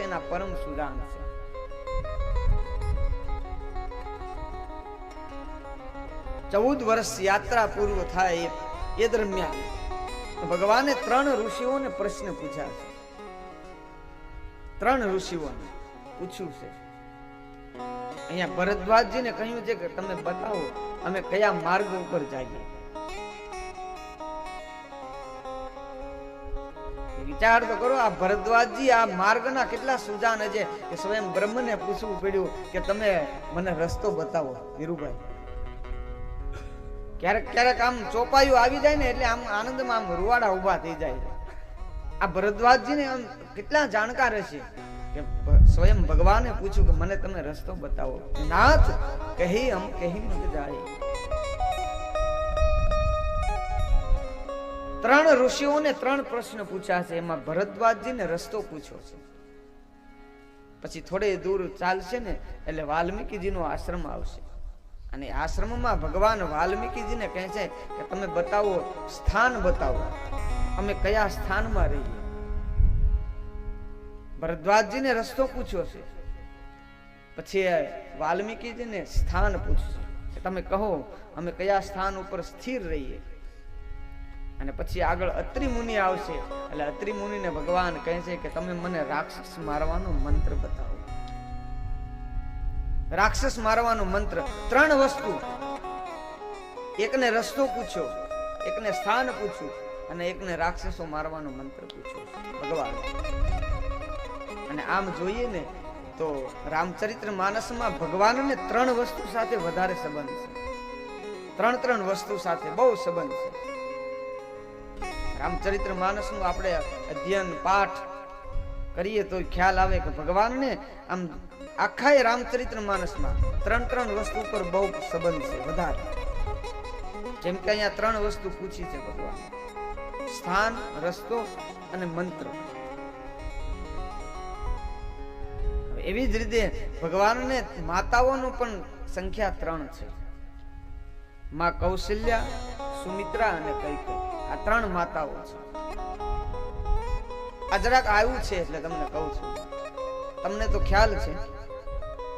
એના પરમ સુદાન છે ચૌદ વર્ષ યાત્રા પૂર્વ થાય એ- દરમિયાન ભગવાને ત્રણ ઋષિઓને પ્રશ્ન પૂછ્યા છે ત્રણ ઋષિઓને પૂછ્યું છે અહીંયા ભરદ્વાજજીને કહ્યું છે કે તમે બતાવો અમે કયા માર્ગ ઉપર જઈએ વિચાર તો કરો, આ ભરદ્વાજજી આ માર્ગના કેટલા સુજાન છે કે સ્વયં બ્રહ્મને પૂછવું પડ્યું કે તમે મને રસ્તો બતાવો વીરુભાઈ ક્યારેક ક્યારેક આમ ચોપાયું આવી જાય ને એટલે આમ આનંદમાં આમ રૂવાડા ઊભા થઈ જાય આ ભરદ્વાજજીને આમ કેટલા જાણકાર હશે કે સ્વયં ભગવાને પૂછ્યું કે મને તમે રસ્તો બતાવો. નાથ કહી અમ કહી મત જાય. ત્રણ ઋષિઓને ત્રણ પ્રશ્ન પૂછ્યા છે. એમાં ભરદ્વાજજીને રસ્તો પૂછ્યો છે. પછી થોડે દૂર ચાલશે ને, એટલે વાલ્મીકીજીનો આશ્રમ આવશે. અને આશ્રમમાં ભગવાન વાલ્મીકીજીને કહે છે કે, તમે બતાવો, સ્થાન બતાવો. અમે કયા સ્થાનમાં રહીએ? ભરદ્વાજજીને રસ્તો પૂછ્યો છે. પછી વાલ્મીકીજીને સ્થાન પૂછશે તમે કહો, અમે કયા સ્થાન ઉપર સ્થિર રહીએ? અને પછી આગળ અત્રિ મુનિ આવશે. એટલે અત્રિ મુનિને ભગવાન કહે છે કે તમે મને રાક્ષસ મારવાનો મંત્ર બતાવો. રાક્ષસ મારવાનો મંત્ર. ત્રણ વસ્તુ. એકને રસ્તો પૂછ્યો એકને સ્થાન પૂછ્યું અને એકને રાક્ષસો મારવાનો મંત્ર પૂછ્યો ભગવાન. અને આમ જોઈએ ને તો રામચરિત્ર માનસમાં ભગવાનને ત્રણ વસ્તુ સાથે વધારે સંબંધ છે. ત્રણ ત્રણ વસ્તુ સાથે બહુ સંબંધ છે. રામચરિત્ર માનસનું આપણે અધ્યયન, પાઠ કરીએ તો ખ્યાલ આવે કે ભગવાનને આમ આખા એ રામચરિત્ર માનસમાં ત્રણ ત્રણ વસ્તુ પર બહુ સંબંધ છે, વધારે. જેમ કે અહીંયા ત્રણ વસ્તુ પૂછી છે ભગવાન. સ્થાન, રસ્તો અને મંત્ર. એવી જ રીતે ભગવાનને માતાઓનું પણ સંખ્યા ત્રણ છે. માં કૌશલ્યા, સુમિત્રા અને કૈકેયી. આ ત્રણ માતાઓ છે. આ જરાક આવ્યું છે એટલે તમને કહું છું. તમને તો ખ્યાલ છે,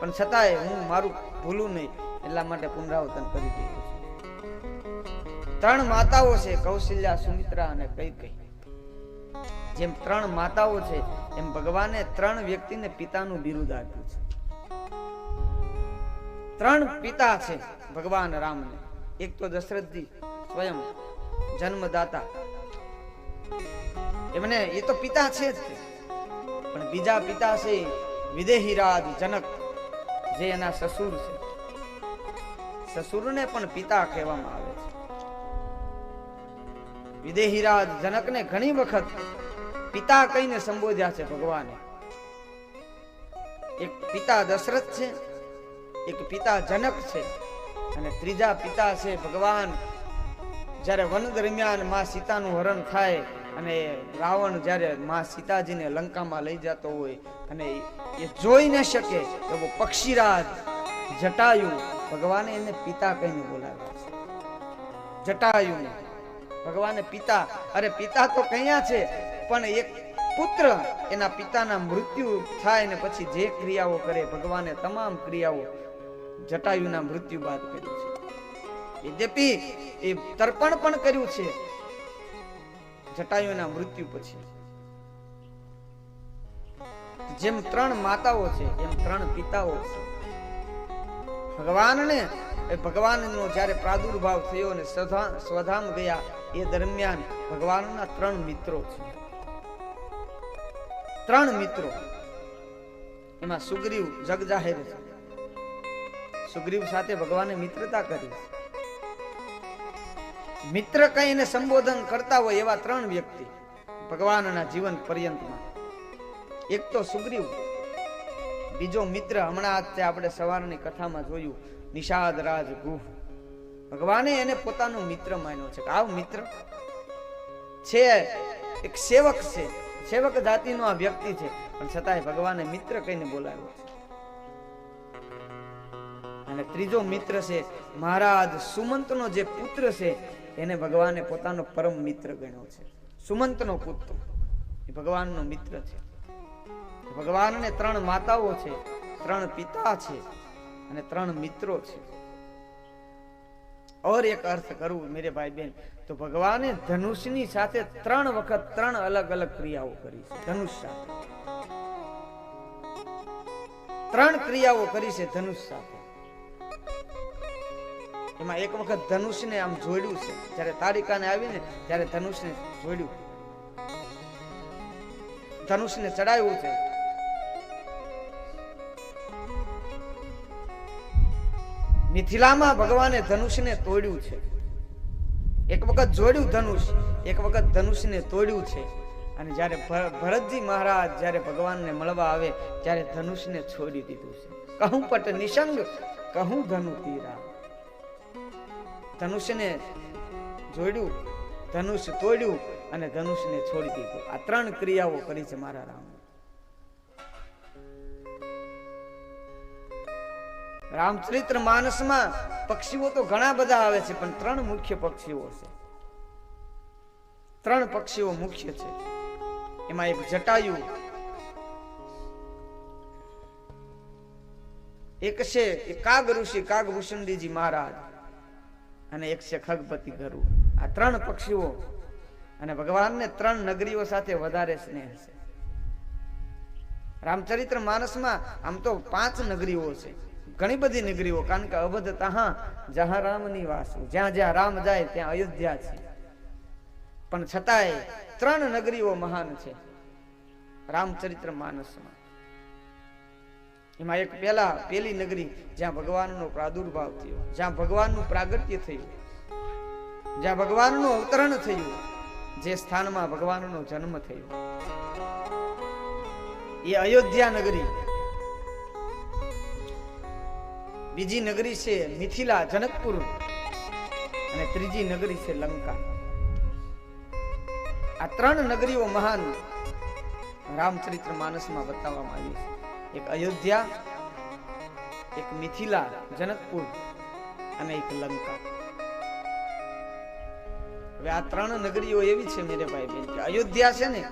પણ છતાંય હું મારું ભૂલું નહીં, એટલા માટે પુનરાવર્તન કરી દઉં ત્રણ માતાઓ છે, કૌશલ્યા, સુમિત્રા અને કૈકેયી. જેમ ત્રણ માતાઓ છે, એમ ભગવાને ત્રણ વ્યક્તિને પિતાનું બિરુદ આપ્યું છે. ત્રણ પિતા છે ભગવાન રામને. એક તો દશરથજી સ્વયં જન્મદાતા. એમને એ તો પિતા છે જ પણ બીજા પિતા છે વિદેહીરાજ જનક, જે એના સસુર છે. સસુરને પણ પિતા કહેવામાં આવે છે. વિદેહીરાજ જનકને ઘણી વખત પિતા કહીને સંબોધ્યા છે ભગવાને. એક પિતા દશરથ છે, એક પિતા જનક છે, અને ત્રીજા પિતા છે ભગવાન જ્યારે વન દરમિયાનમાં સીતાનું હરણ થાય અને રાવણ જ્યારે માં સીતાજીને લંકામાં લઈ જતો હોય અને એ જોઈ ન શકે એવો પક્ષીરાજ જટાયુ ભગવાને એને પિતા કહીને બોલાવે છે જટાયુને ભગવાને પિતા, અરે પિતા તો કયા છે, પણ એક પુત્ર એના પિતાના મૃત્યુ થાય ને પછી જે ક્રિયાઓ કરે ભગવાને તમામ ક્રિયાઓ જટાયુના મૃત્યુ બાદ કરી છે. યદ્યપી એ તર્પણ પણ કર્યું છે, જટાયુના મૃત્યુ પછી. જેમ ત્રણ માતાઓ છે, એમ ત્રણ પિતાઓ છે. ભગવાનને, એ ભગવાનનો જ્યારે પ્રાદુર્ભાવ થયો અને સ્વધામ ગયા, એ દરમિયાન ભગવાનના ત્રણ મિત્રો છે. ત્રણ મિત્રો. એમાં સુગ્રીવ જગ જાહેર છે. સુગ્રીવ સાથે ભગવાને મિત્રતા કરી છે. મિત્ર કહીને સંબોધન કરતા હોય એવા ત્રણ વ્યક્તિ ભગવાનના જીવન પર્યંતમાં. એક તો સુગ્રીવ, બીજો મિત્ર હમણાં તે આપણે સવારની કથામાં જોયું, નિષાદ રાજ ગુહ. ભગવાને એને પોતાનો મિત્ર માન્યો છે. આવ મિત્ર. છે, એક સેવક છે. સેવક જાતિનો આ વ્યક્તિ છે. પણ છતાંય ભગવાને મિત્ર કહીને બોલાવ્યો અને ત્રીજો મિત્ર છે, મહારાજ સુમંતનો જે પુત્ર છે એને ભગવાને પોતાનો પરમ મિત્ર ગણ્યો છે. સુમંતનો પુત્ર. એ ભગવાનનો મિત્ર છે. ભગવાનને ત્રણ માતાઓ છે, ત્રણ પિતા છે અને ત્રણ મિત્રો છે. ઓર એક અર્થ કરું મેરે ભાઈ બેન તો ભગવાને ધનુષની સાથે ત્રણ વખત ત્રણ અલગ અલગ ક્રિયાઓ કરી છે, ધનુષ સાથે. ત્રણ ક્રિયાઓ કરી છે ધનુષ સાથે. એમાં એક વખત ધનુષને આમ જોડ્યું છે. જ્યારે તારિકાને આવીને ત્યારે ધનુષને જોડ્યું. ધનુષને ચડાવ્યું છે. મિથિલામાં ભગવાને ધનુષને તોડ્યું છે. એક વખત જોડ્યું ધનુષ, એક વખત ધનુષને તોડ્યું છે. અને જ્યારે ભરતજી મહારાજ જ્યારે ભગવાનને મળવા આવે ત્યારે ધનુષને છોડી દીધું છે. કહું પટ નિશંગ કહું ધનુ તીરા. ધનુષને જોડ્યું, ધનુષ તોડ્યું અને ધનુષને છોડી દીધું. આ ત્રણ ક્રિયાઓ કરી છે મારા રામ. રામચરિત્ર માનસમાં પક્ષીઓ તો ઘણા બધા આવે છે, પણ ત્રણ મુખ્ય પક્ષીઓ છે. ત્રણ પક્ષીઓ મુખ્ય છે. એમાં એક જટાયુ, એક છે કાગ ઋષિ કાગ ભૂષણજીજી મહારાજ. અને એક છે ખગપતિ ગરુ આ ત્રણ પક્ષીઓ અને ભગવાનને ત્રણ નગરીઓ સાથે વધારે સ્નેહ છે. રામચરિત્ર માનસમાં આમ તો પાંચ નગરીઓ છે. ઘણી બધી નગરીઓ, કારણ કે અવધ તહા જહા રામ વાસુ જ્યાં જ્યાં રામ જાય ત્યાં અયોધ્યા છે. પણ છતાંય ત્રણ નગરીઓ મહાન છે. રામચરિત્ર માનસમાં. એમાં એક પેલા પેલી નગરી જ્યાં ભગવાનનો પ્રાદુર્ભાવ થયો, જ્યાં ભગવાનનું પ્રાગટ્ય થયું, જ્યાં ભગવાનનું અવતરણ થયું, જે સ્થાનમાં ભગવાનનો જન્મ થયો. એ અયોધ્યા નગરી. બીજી નગરી છે મિથિલા જનકપુર અને ત્રીજી નગરી છે લંકા. આ ત્રણ નગરીઓ મહાન રામચરિત્ર માનસમાં બતાવવામાં આવી છે. એક અયોધ્યા, એક મિથિલા, જનકપુર અને એક લંકા. હવે આ ત્રણ નગરીઓ એવી છે મેરે ભાઈ બેન, કે અયોધ્યા છે ને,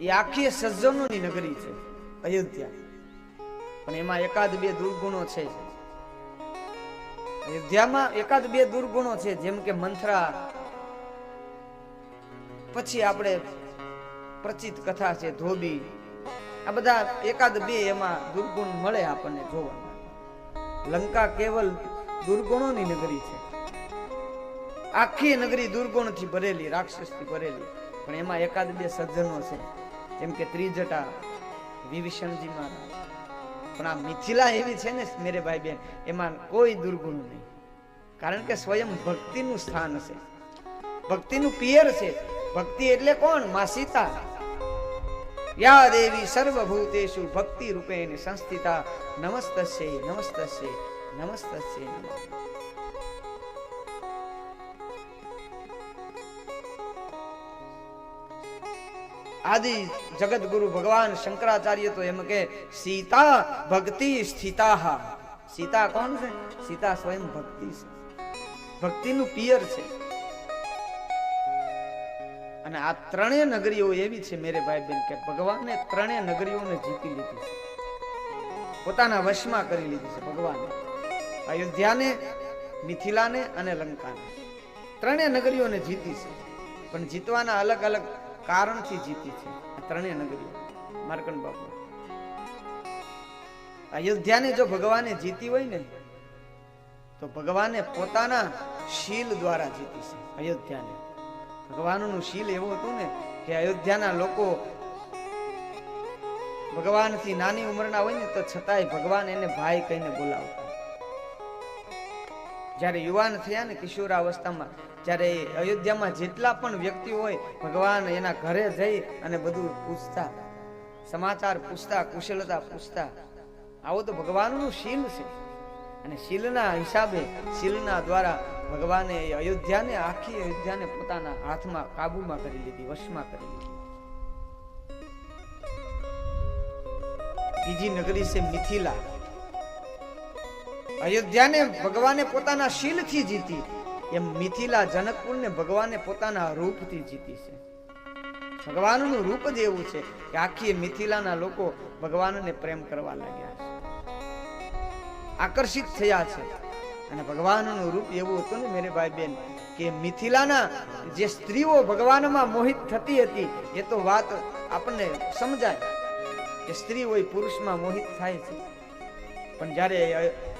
એ આખી સજ્જનોની નગરી છે, અયોધ્યા. પણ એમાં એકાદ બે દુર્ગુણો છે. અયોધ્યામાં એકાદ બે દુર્ગુણો છે, જેમ કે મંથરા. પછી આપણે પ્રચિત કથા છે, ધોબી. આ બધા એકાદ બે એમાં દુર્ગુણ મળે આપણને જોવા લંકા કેવલ દુર્ગુણોની નગરી છે. આખી નગરી દુર્ગુણથી ભરેલી, રાક્ષસથી ભરેલી. પણ એમાં એકાદ બે સજ્જનો છે, જેમ કે ત્રિજટા, વિભીષણજી મહારાજ. પણ આ મિથિલા એવી છે ને, મેરે ભાઈ બેન એમાં કોઈ દુર્ગુણ નહીં. કારણ કે સ્વયં ભક્તિનું સ્થાન છે. ભક્તિનું પિયર છે. ભક્તિ એટલે કોણ? મા સીતા. યા દેવી સર્વભૂતેશુ ભક્તિ રૂપેણ સંસ્થિતા નમસ્તસ્ય નમસ્તસ્ય નમસ્તસ્ય આદિ જગત ગુરુ ભગવાન શંકરાચાર્ય તો એમ કે સીતા ભક્તિ સ્થિતા સીતા કોણ છે સીતા સ્વયં ભક્તિ છે ભક્તિનું પિયર છે અને આ ત્રણેય નગરીઓ એવી છે મેરે ભાઈ બેન, કે ભગવાને ત્રણેય નગરીઓને જીતી લીધી છે. પોતાના વશમાં કરી લીધી છે ભગવાને. અયોધ્યાને, મિથિલાને અને લંકાને. ત્રણેય નગરીઓને જીતી છે, પણ જીતવાના અલગ અલગ કારણથી જીતી છે ત્રણેય નગરીઓ. માર્કંડ બાપુ. અયોધ્યાને જો ભગવાને જીતી હોય ને, તો ભગવાને પોતાના શીલ દ્વારા જીતી છે અયોધ્યાને. ભગવાનનું શીલ એવું હતું ને કે અયોધ્યાના લોકો ભગવાનથી નાની ઉંમરના હોય ને તો છતાંય ભગવાન એને ભાઈ કહીને બોલાવતા. જ્યારે યુવાન થયા ને કિશોરાવસ્થામાં, જ્યારે અયોધ્યામાં જેટલા પણ વ્યક્તિ હોય, ભગવાન એના ઘરે જઈ અને બધું પૂછતા. સમાચાર પૂછતા, કુશળતા પૂછતા. આવો તો ભગવાનનું શીલ છે. અને શીલના હિસાબે, શીલના દ્વારા ભગવાને અયોધ્યાને આખી અયોધ્યાને પોતાના હાથમાં કાબુમાં કરી લીધી, વશમાં કરી લીધી. બીજી નગરી છે મિથિલા. અયોધ્યાને ભગવાને પોતાના શીલથી જીતી. એમ મિથિલા જનકપુરને ભગવાને પોતાના રૂપથી જીતી છે. ભગવાનનું રૂપ જ એવું છે કે આખી મિથિલાના લોકો ભગવાનને પ્રેમ કરવા લાગ્યા છે. આકર્ષિત થયા છે. અને ભગવાનનું રૂપ એવું હતું ને મેરે ભાઈ બેન, કે મિથિલાના જે સ્ત્રીઓ ભગવાનમાં મોહિત થતી હતી, એ તો વાત આપણને સમજાય કે સ્ત્રી હોય પુરુષમાં મોહિત થાય છે. પણ જ્યારે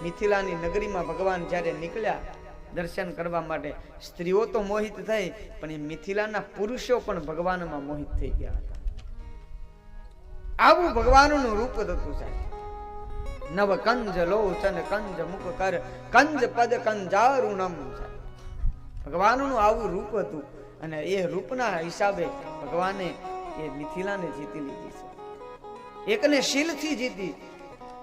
મિથિલાની નગરીમાં ભગવાન જ્યારે નીકળ્યા દર્શન કરવા માટે, સ્ત્રીઓ તો મોહિત થઈ, પણ એ મિથિલાના પુરુષો પણ ભગવાનમાં મોહિત થઈ ગયા હતા. આવું ભગવાનનું રૂપ હતું સાહેબ. નવ કંજ લોચન, કંજ મુખ કર, કંજ પદ કંજારુણમ ભગવાનનું આવું રૂપ હતું અને એ રૂપના હિસાબે ભગવાને એ મિથિલાને જીતી લીધી છે. એકને શીલથી જીતી,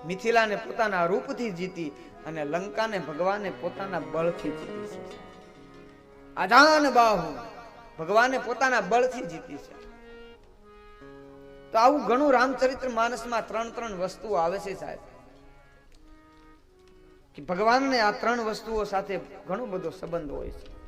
મિથિલાને પોતાના રૂપથી જીતી અને લંકાને ભગવાને પોતાના બળથી જીતી છે. અજાન બાહુ, ભગવાને પોતાના બળથી જીતી છે. તો આવું ઘણું રામચરિત્ર માનસમાં ત્રણ ત્રણ વસ્તુઓ આવે છે સાહેબ. ભગવાનને આ ત્રણ વસ્તુઓ સાથે ઘણો બધો સંબંધ હોય છે.